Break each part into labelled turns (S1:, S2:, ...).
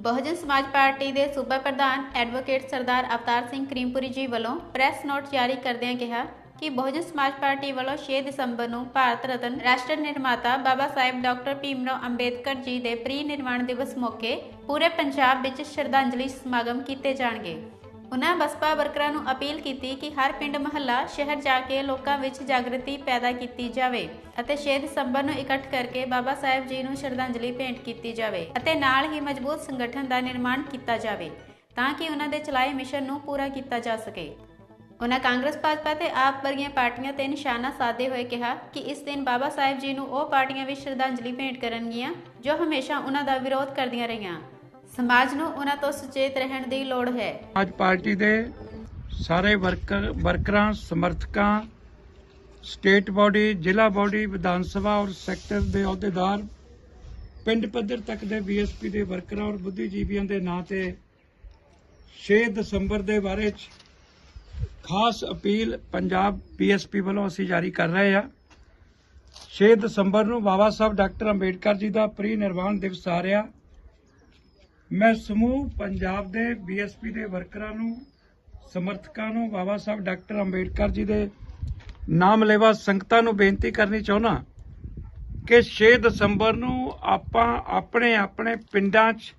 S1: ਬਹੁਜਨ ਸਮਾਜ ਪਾਰਟੀ ਦੇ ਸੂਬਾ ਪ੍ਰਧਾਨ ਐਡਵੋਕੇਟ ਸਰਦਾਰ ਅਵਤਾਰ ਸਿੰਘ ਕਰੀਮਪੁਰੀ ਜੀ ਵੱਲੋਂ ਪ੍ਰੈਸ ਨੋਟ ਜਾਰੀ ਕਰਦਿਆਂ ਕਿਹਾ ਕਿ ਬਹੁਜਨ ਸਮਾਜ ਪਾਰਟੀ ਵੱਲੋਂ 6 ਦਸੰਬਰ ਨੂੰ ਭਾਰਤ ਰਤਨ ਰਾਸ਼ਟਰ ਨਿਰਮਾਤਾ ਬਾਬਾ ਸਾਹਿਬ ਡਾਕਟਰ ਭੀਮਰਾਓ ਅੰਬੇਦਕਰ ਜੀ ਦੇ ਪ੍ਰੀ ਨਿਰਵਾਣ ਦਿਵਸ ਮੌਕੇ ਪੂਰੇ ਪੰਜਾਬ ਵਿੱਚ ਸ਼ਰਧਾਂਜਲੀ ਸਮਾਗਮ ਕੀਤੇ ਜਾਣਗੇ। ਉਨ੍ਹਾਂ ਬਸਪਾ ਵਰਕਰਾਂ ਨੂੰ ਅਪੀਲ ਕੀਤੀ ਕਿ ਹਰ ਪਿੰਡ, ਮਹੱਲਾ, ਸ਼ਹਿਰ ਜਾ ਕੇ ਲੋਕਾਂ ਵਿੱਚ ਜਾਗਰਤੀ ਪੈਦਾ ਕੀਤੀ ਜਾਵੇ ਅਤੇ 6 ਦਸੰਬਰ ਨੂੰ ਇਕੱਠ ਕਰਕੇ ਬਾਬਾ ਸਾਹਿਬ ਜੀ ਨੂੰ ਸ਼ਰਧਾਂਜਲੀ ਭੇਂਟ ਕੀਤੀ ਜਾਵੇ ਅਤੇ ਨਾਲ ਹੀ ਮਜ਼ਬੂਤ ਸੰਗਠਨ ਦਾ ਨਿਰਮਾਣ ਕੀਤਾ ਜਾਵੇ ਤਾਂ ਕਿ ਉਹਨਾਂ ਦੇ ਚਲਾਏ ਮਿਸ਼ਨ ਨੂੰ ਪੂਰਾ ਕੀਤਾ ਜਾ ਸਕੇ। ਉਹਨਾਂ ਕਾਂਗਰਸ, ਭਾਜਪਾ ਤੇ ਆਪ ਵਰਗੀਆਂ ਪਾਰਟੀਆਂ ਤੇ ਨਿਸ਼ਾਨਾ ਸਾਧਦੇ ਹੋਏ ਕਿਹਾ ਕਿ ਇਸ ਦਿਨ ਬਾਬਾ ਸਾਹਿਬ ਜੀ ਨੂੰ ਉਹ ਪਾਰਟੀਆਂ ਵੀ ਸ਼ਰਧਾਂਜਲੀ ਭੇਂਟ ਕਰਨਗੀਆਂ ਜੋ ਹਮੇਸ਼ਾ ਉਹਨਾਂ ਦਾ ਵਿਰੋਧ ਕਰਦੀਆਂ ਰਹੀਆਂ। ਸਮਾਜ ਨੂੰ ਉਹਨਾਂ ਤੋਂ ਸੁਚੇਤ ਰਹਿਣ ਦੀ ਲੋੜ ਹੈ।
S2: ਅੱਜ ਪਾਰਟੀ ਦੇ ਸਾਰੇ ਵਰਕਰ, ਵਰਕਰਾਂ, ਸਮਰਥਕਾਂ, ਸਟੇਟ ਬਾਡੀ, ਜ਼ਿਲ੍ਹਾ ਬਾਡੀ, ਵਿਧਾਨ ਸਭਾ ਔਰ ਸੈਕਟਰ ਦੇ ਅਹੁਦੇਦਾਰ, ਪਿੰਡ ਪੱਧਰ ਤੱਕ ਦੇ ਬੀਐਸਪੀ ਦੇ ਵਰਕਰਾਂ ਔਰ ਬੁੱਧੀਜੀਵੀਆਂ ਦੇ ਨਾਂ ਤੇ 6 ਦਸੰਬਰ ਦੇ ਬਾਰੇ ਚ ਖਾਸ ਅਪੀਲ ਪੰਜਾਬ ਬੀਐਸਪੀ ਵੱਲੋਂ ਅਸੀਂ ਜਾਰੀ ਕਰ ਰਹੇ ਹਾਂ। 6 ਦਸੰਬਰ ਨੂੰ ਬਾਬਾ ਸਾਹਿਬ ਡਾਕਟਰ ਅੰਬੇਡਕਰ ਜੀ ਦਾ ਪ੍ਰੀ ਨਿਰਵਾਣ ਦਿਵਸ ਆ ਰਿਹਾ। ਮੈਂ ਸਮੂਹ ਪੰਜਾਬ ਦੇ ਬੀਐਸਪੀ ਦੇ ਵਰਕਰਾਂ ਨੂੰ, ਸਮਰਥਕਾਂ ਨੂੰ, ਬਾਬਾ ਸਾਹਿਬ ਡਾਕਟਰ ਅੰਬੇਡਕਰ ਜੀ ਦੇ ਨਾਮ ਲੈਵਾ ਸੰਗਤਾਂ ਨੂੰ ਬੇਨਤੀ ਕਰਨੀ ਚਾਹੁੰਦਾ ਕਿ 6 ਦਸੰਬਰ ਨੂੰ ਆਪਾਂ ਆਪਣੇ ਆਪਣੇ ਪਿੰਡਾਂ 'ਚ,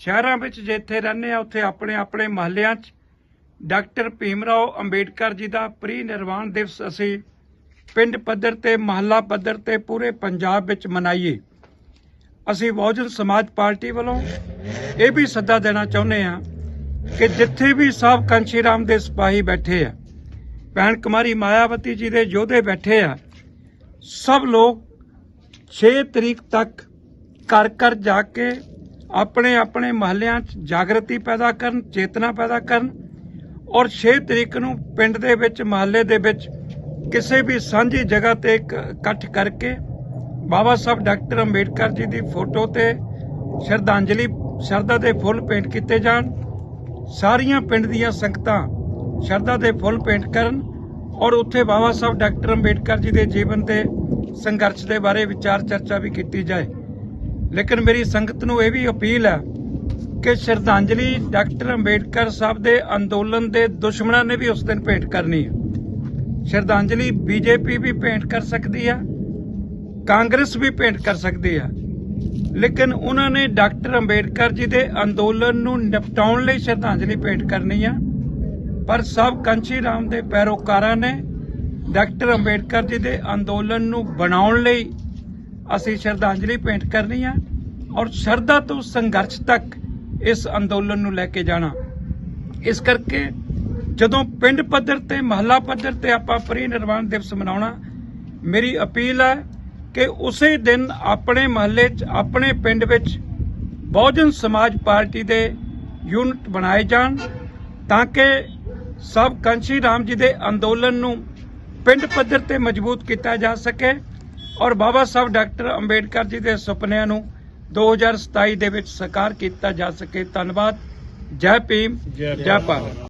S2: ਸ਼ਹਿਰਾਂ ਵਿੱਚ ਜਿੱਥੇ ਰਹਿੰਦੇ ਆ, ਉੱਥੇ ਆਪਣੇ ਆਪਣੇ ਮਹੱਲਿਆਂ 'ਚ ਡਾਕਟਰ ਭੀਮ ਰਾਓ ਅੰਬੇਡਕਰ ਜੀ ਦਾ ਪ੍ਰੀ ਨਿਰਵਾਣ ਦਿਵਸ ਅਸੀਂ ਪਿੰਡ ਪੱਧਰ ਤੇ, ਮਹੱਲਾ ਪੱਧਰ ਤੇ ਪੂਰੇ ਪੰਜਾਬ ਵਿੱਚ ਮਨਾਈਏ। ਅਸੀਂ ਬਹੁਜਨ ਸਮਾਜ ਪਾਰਟੀ ਵੱਲੋਂ ਇਹ ਵੀ ਸੱਦਾ ਦੇਣਾ ਚਾਹੁੰਦੇ ਹਾਂ ਕਿ ਜਿੱਥੇ ਵੀ ਸਾਹਿਬ ਕੰਸ਼ੀ ਰਾਮ ਦੇ ਸਿਪਾਹੀ ਬੈਠੇ ਆ, ਭੈਣ ਕੁਮਾਰੀ ਮਾਇਆਵਤੀ ਜੀ ਦੇ ਯੋਧੇ ਬੈਠੇ ਆ, ਸਭ ਲੋਕ 6 ਤਰੀਕ ਤੱਕ ਘਰ ਘਰ ਜਾ ਕੇ ਆਪਣੇ ਆਪਣੇ ਮਹੱਲਿਆਂ 'ਚ ਜਾਗਰਤੀ ਪੈਦਾ ਕਰਨ, ਚੇਤਨਾ ਪੈਦਾ ਕਰਨ ਔਰ 6 ਤਰੀਕ ਨੂੰ ਪਿੰਡ ਦੇ ਵਿੱਚ, ਮਹੱਲੇ ਦੇ ਵਿੱਚ ਕਿਸੇ ਵੀ ਸਾਂਝੀ ਜਗ੍ਹਾ ਤੇ ਇੱਕ ਇਕੱਠ ਕਰਕੇ ਬਾਬਾ ਸਾਹਿਬ ਡਾਕਟਰ ਅੰਬੇਡਕਰ ਜੀ ਦੀ ਫੋਟੋ ਤੇ ਸ਼ਰਧਾਂਜਲੀ, ਸ਼ਰਧਾ ਦੇ ਫੁੱਲ ਭੇਂਟ ਕੀਤੇ ਜਾਣ। ਸਾਰੀਆਂ ਪਿੰਡ ਦੀਆਂ ਸੰਗਤਾਂ ਸ਼ਰਧਾ ਦੇ ਫੁੱਲ ਭੇਂਟ ਕਰਨ ਔਰ ਉੱਥੇ ਬਾਬਾ ਸਾਹਿਬ ਡਾਕਟਰ ਅੰਬੇਡਕਰ ਜੀ ਦੇ ਜੀਵਨ ਤੇ ਸੰਘਰਸ਼ ਦੇ ਬਾਰੇ ਵਿਚਾਰ ਚਰਚਾ ਵੀ ਕੀਤੀ ਜਾਏ। ਲੇਕਿਨ ਮੇਰੀ ਸੰਗਤ ਨੂੰ ਇਹ ਵੀ ਅਪੀਲ ਹੈ ਕਿ ਸ਼ਰਧਾਂਜਲੀ ਡਾਕਟਰ ਅੰਬੇਡਕਰ ਸਾਹਿਬ ਦੇ ਅੰਦੋਲਨ ਦੇ ਦੁਸ਼ਮਣਾਂ ਨੇ ਵੀ ਉਸ ਦਿਨ ਭੇਂਟ ਕਰਨੀ ਹੈ। ਸ਼ਰਧਾਂਜਲੀ ਬੀਜੇਪੀ ਵੀ ਭੇਂਟ ਕਰ ਸਕਦੀ ਹੈ। ਕਾਂਗਰਸ ਵੀ ਭੇਂਟ ਕਰ ਸਕਦੀ ਆ। ਲੇਕਿਨ ਉਹਨਾਂ ਨੇ ਡਾਕਟਰ ਅੰਬੇਡਕਰ ਜੀ ਦੇ ਅੰਦੋਲਨ ਨੂੰ ਨਿਪਟਾਉਣ ਲਈ ਸ਼ਰਧਾਂਜਲੀ ਭੇਂਟ ਕਰਨੀ ਆ। ਪਰ ਸਭ ਕੰਚੀ ਰਾਮ ਦੇ ਪੈਰੋਕਾਰਾਂ ਨੇ ਡਾਕਟਰ ਅੰਬੇਡਕਰ ਜੀ ਦੇ ਅੰਦੋਲਨ ਨੂੰ ਬਣਾਉਣ ਲਈ ਅਸੀਂ ਸ਼ਰਧਾਂਜਲੀ ਭੇਂਟ ਕਰਨੀ ਆ ਔਰ ਸ਼ਰਧਾ ਤੋਂ ਸੰਘਰਸ਼ ਤੱਕ ਇਸ ਅੰਦੋਲਨ ਨੂੰ ਲੈ ਕੇ ਜਾਣਾ। ਇਸ ਕਰਕੇ ਜਦੋਂ ਪਿੰਡ ਪੱਧਰ ਤੇ, ਮਹੱਲਾ ਪੱਧਰ ਤੇ ਆਪਾਂ ਪ੍ਰੀ ਨਿਰਵਾਣ ਦਿਵਸ ਮਨਾਉਣਾ, ਮੇਰੀ ਅਪੀਲ ਹੈ ਕਿ ਉਸੇ ਦਿਨ ਆਪਣੇ ਮਹੱਲੇ 'ਚ, ਆਪਣੇ ਪਿੰਡ ਵਿੱਚ ਬਹੁਜਨ ਸਮਾਜ ਪਾਰਟੀ ਦੇ ਯੂਨਿਟ ਬਣਾਏ ਜਾਣ ਤਾਂ ਕਿ ਸਭ ਕੰਸ਼ੀ ਰਾਮ ਜੀ ਦੇ ਅੰਦੋਲਨ ਨੂੰ ਪਿੰਡ ਪੱਧਰ ਤੇ ਮਜ਼ਬੂਤ ਕੀਤਾ ਜਾ ਸਕੇ ਔਰ ਬਾਬਾ ਸਾਹਿਬ ਡਾਕਟਰ ਅੰਬੇਡਕਰ ਜੀ ਦੇ ਸੁਪਨਿਆਂ ਨੂੰ 2027 ਦੇ ਵਿੱਚ ਸਾਕਾਰ ਕੀਤਾ ਜਾ ਸਕੇ। ਧੰਨਵਾਦ। ਜੈ ਭੀਮ, ਜੈ ਭਾਰਤ।